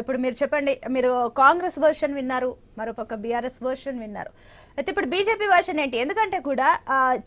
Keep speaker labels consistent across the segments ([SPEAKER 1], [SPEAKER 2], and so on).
[SPEAKER 1] ఇప్పుడు మీరు చెప్పండి మీరు కాంగ్రెస్ వర్షన్ విన్నారు మరొక బీఆర్ఎస్ వర్షన్ విన్నారు. అయితే ఇప్పుడు బీజేపీ వర్షన్ ఏంటి? ఎందుకంటే కూడా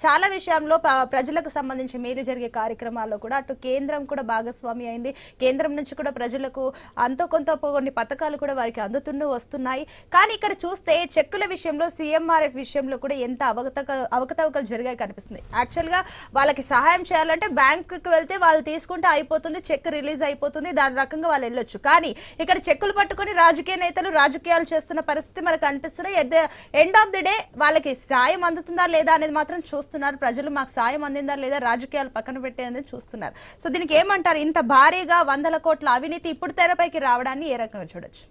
[SPEAKER 1] చాలా విషయంలో ప్రజలకు సంబంధించి మేలు జరిగే కార్యక్రమాల్లో కూడా అటు కేంద్రం కూడా భాగస్వామి అయింది. కేంద్రం నుంచి కూడా ప్రజలకు అంతో కొంత కొన్ని పథకాలు కూడా వారికి అందుతున్నూ వస్తున్నాయి. కానీ ఇక్కడ చూస్తే చెక్కుల విషయంలో సీఎంఆర్ఎఫ్ విషయంలో కూడా ఎంత అవకతక అవకతవకలు జరిగాయి కనిపిస్తుంది. యాక్చువల్గా వాళ్ళకి సహాయం చేయాలంటే బ్యాంకుకి వెళ్తే వాళ్ళు తీసుకుంటే అయిపోతుంది చెక్ రిలీజ్ అయిపోతుంది దాని రకంగా వాళ్ళు వెళ్ళొచ్చు. కానీ ఇక్కడ చెక్కులు పట్టుకొని రాజకీయ నేతలు రాజకీయాలు చేస్తున్న పరిస్థితి మనకు అనిపిస్తున్నాయి. At the end of the day వాళ్ళకి సాయం అందుతుందా లేదా అనేది మాత్రం చూస్తున్నారు. ప్రజలు మాకు సాయం అందిందా లేదా రాజకీయాలు పక్కన పెట్టేది చూస్తున్నారు. సో దీనికి ఏమంటారు? ఇంత భారీగా వందల కోట్ల అవినీతి ఇప్పుడు తెరపైకి రావడాన్ని ఏ రకంగా చూడొచ్చు?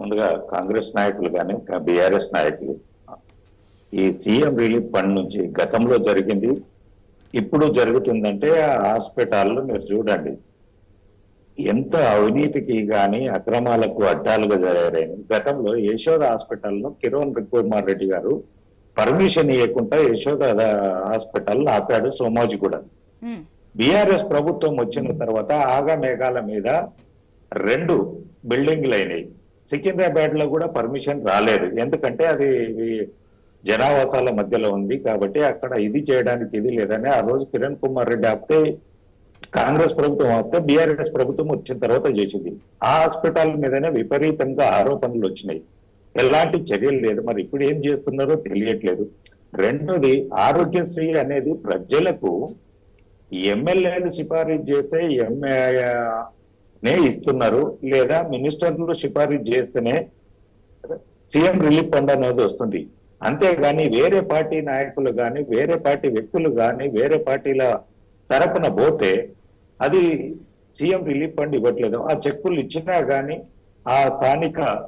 [SPEAKER 2] ముందుగా కాంగ్రెస్ నాయకులు కానీ బీఆర్ఎస్ నాయకులు ఈ సీఎం రిలీఫ్ ఫండ్ నుంచి గతంలో జరిగింది ఇప్పుడు జరుగుతుందంటే ఆ హాస్పిటల్లో మీరు చూడండి. ఎంత అవినీతికి గాని అక్రమాలకు అడ్డాలుగా జరిగాయని గతంలో యశోద హాస్పిటల్లో కిరణ్ కుమార్ రెడ్డి గారు పర్మిషన్ ఇవ్వకుండా యశోద హాస్పిటల్ ఆపాడు సోమాజిగూడ
[SPEAKER 1] ఉమ్,
[SPEAKER 2] బీఆర్ఎస్ ప్రభుత్వం వచ్చిన తర్వాత ఆగా మేఘాల మీద రెండు బిల్డింగ్లు అయినాయి. సికింద్రాబాద్లో కూడా పర్మిషన్ రాలేదు. ఎందుకంటే అది జనావాసాల మధ్యలో ఉంది కాబట్టి అక్కడ ఇది చేయడానికి ఇది లేదని ఆ రోజు కిరణ్ కుమార్ రెడ్డి ఆపితే కాంగ్రెస్ ప్రభుత్వం వస్తే బీఆర్ఎస్ ప్రభుత్వం వచ్చిన తర్వాత చేసింది. ఆ హాస్పిటల్ మీదనే విపరీతంగా ఆరోపణలు వచ్చినాయి. ఎలాంటి చర్యలు లేదు. మరి ఇప్పుడు ఏం చేస్తున్నారో తెలియట్లేదు. రెండోది ఆరోగ్యశ్రీ అనేది ప్రజలకు ఎమ్మెల్యేలు సిఫారసు చేస్తే ఎమ్మె నే ఇస్తున్నారు లేదా మినిస్టర్లు సిఫారసు చేస్తేనే సీఎం రిలీఫ్ ఫండ్ అనేది వస్తుంది. అంతేగాని వేరే పార్టీ నాయకులు కానీ వేరే పార్టీ వ్యక్తులు కానీ వేరే పార్టీల తరపున పోతే అది సీఎం రిలీఫ్ ఫండ్ ఇవ్వట్లేదు. ఆ చెక్కులు ఇచ్చినా కానీ ఆ స్థానిక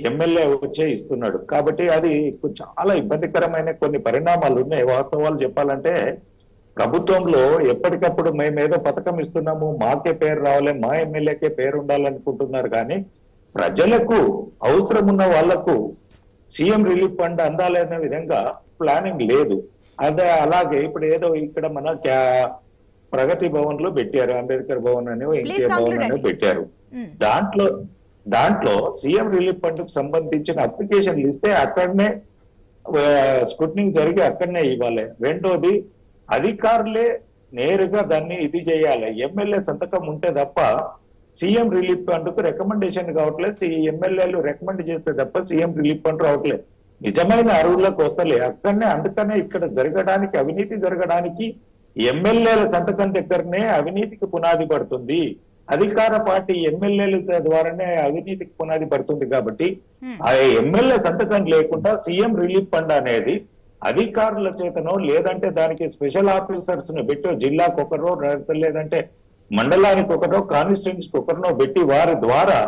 [SPEAKER 2] ఎమ్మెల్యే వచ్చే ఇస్తున్నాడు. కాబట్టి అది చాలా ఇబ్బందికరమైన కొన్ని పరిణామాలు ఉన్నాయి. వాస్తవాలు చెప్పాలంటే ప్రభుత్వంలో ఎప్పటికప్పుడు మేమేదో పథకం ఇస్తున్నాము మాకే పేరు రావాలి మా ఎమ్మెల్యేకే పేరు ఉండాలనుకుంటున్నారు కానీ ప్రజలకు అవసరం ఉన్న వాళ్ళకు సీఎం రిలీఫ్ ఫండ్ అందాలనే విధంగా ప్లానింగ్ లేదు. అదే అలాగే ఇప్పుడు ఏదో ఇక్కడ మన క్యా- ప్రగతి భవన్లో పెట్టారు అంబేద్కర్ భవన్ అని ఎన్టీఆర్ భవన్ అని. పెట్టారు.
[SPEAKER 1] ఉమ్,
[SPEAKER 2] దాంట్లో దాంట్లో సీఎం రిలీఫ్ ఫండ్కు సంబంధించిన అప్లికేషన్లు ఇస్తే అక్కడనే స్క్రూటినింగ్ జరిగి అక్కడనే ఇవ్వాలి. రెండోది అధికారులే నేరుగా దాన్ని ఇది చేయాలి. ఎమ్మెల్యే సంతకం ఉంటే తప్ప సీఎం రిలీఫ్ ఫండ్కు రికమెండేషన్ కావట్లేదు. ఎమ్మెల్యేలు రికమెండ్ చేస్తే తప్ప సీఎం రిలీఫ్ ఫండ్ రావట్లేదు. నిజమైన అరువులకు వస్తలే. అక్కడనే అందుకనే ఇక్కడ జరగడానికి అవినీతి జరగడానికి ఎమ్మెల్యేల సంతకం దగ్గరనే అవినీతికి పునాది పడుతుంది అధికార పార్టీ ఎమ్మెల్యేల ద్వారానే అవినీతికి పునాది పడుతుంది కాబట్టి. ఆ ఎమ్మెల్యే సంతకం లేకుండా సీఎం రిలీఫ్ ఫండ్ అనేది అధికారుల చేతనో లేదంటే దానికి స్పెషల్ ఆఫీసర్స్ను పెట్టో జిల్లాకు ఒకరో లేదంటే మండలానికి ఒకరో కాన్స్టిట్యూన్సీ ఒకరినో పెట్టి వారి ద్వారా.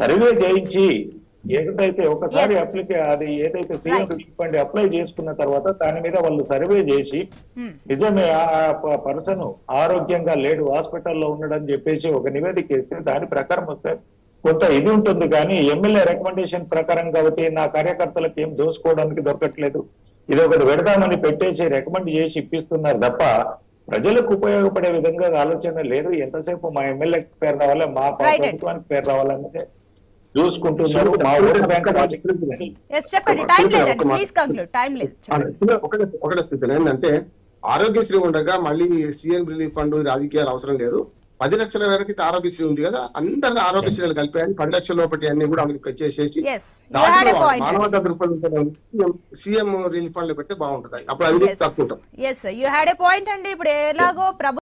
[SPEAKER 2] సర్వే చేయించి ఏదైతే ఒకసారి. అప్లికే అది ఏదైతే CM
[SPEAKER 1] Right.
[SPEAKER 2] Relief fund apply చేసుకున్న తర్వాత దాని మీద వాళ్ళు సర్వే చేసి
[SPEAKER 1] ఉమ్.
[SPEAKER 2] నిజమే ఆ పర్సన్ ఆరోగ్యంగా లేడు హాస్పిటల్లో ఉన్నాడని చెప్పేసి ఒక నివేదిక ఇస్తే దాని ప్రకారం వస్తే కొంత ఇది ఉంటుంది కానీ ఎమ్మెల్యే రికమెండేషన్ ప్రకారం కాబట్టి నా కార్యకర్తలకు ఏం దోసుకోవడానికి దొరకట్లేదు ఇది ఒకటి పెడదామని పెట్టేసి రికమెండ్ చేసి ఇప్పిస్తున్నారు తప్ప ప్రజలకు ఉపయోగపడే విధంగా ఆలోచన లేదు ఎంతసేపు మా ఎమ్మెల్యేకి పేరు రావాలి మా. ప్రభుత్వానికి పేరు రావాలన్నదే చూసుకుంటున్నారు మా ఓటు బ్యాంక్ రాజకీయ
[SPEAKER 1] ఎస్ చెప్పండి
[SPEAKER 3] ఒక-
[SPEAKER 1] టైం
[SPEAKER 3] ఒక-
[SPEAKER 1] లేదండి.
[SPEAKER 3] ఒక-
[SPEAKER 1] ప్లీజ్ కంక్లూడ్ టైం లేదు. చెప్పండి.
[SPEAKER 3] ఒకటే ఒకటే స్థితి ఏంటంటే ఆరోగ్యశ్రీ ఉండగా మళ్ళీ సీఎం రిలీఫ్ ఫండ్ రాజకీయాలు అవసరం లేదు. పది లక్షల వరకు ఆరోగ్యశ్రీ ఉంది కదా అందరిని ఆరోగ్యశ్రీలు కలిపాయని పది లక్షల లోపటి అన్ని కూడా అమలు చేసేసి దాంట్లో మానవతా దృక్పథంతో సీఎం రిలీఫ్ ఫండ్ పెడితే బాగుంటది. అప్పుడు అవినీతి తక్కువ ఉంటుంది.
[SPEAKER 1] Yes you had a point అండి. ఇప్పుడు ఎలాగో ప్రభుత్వం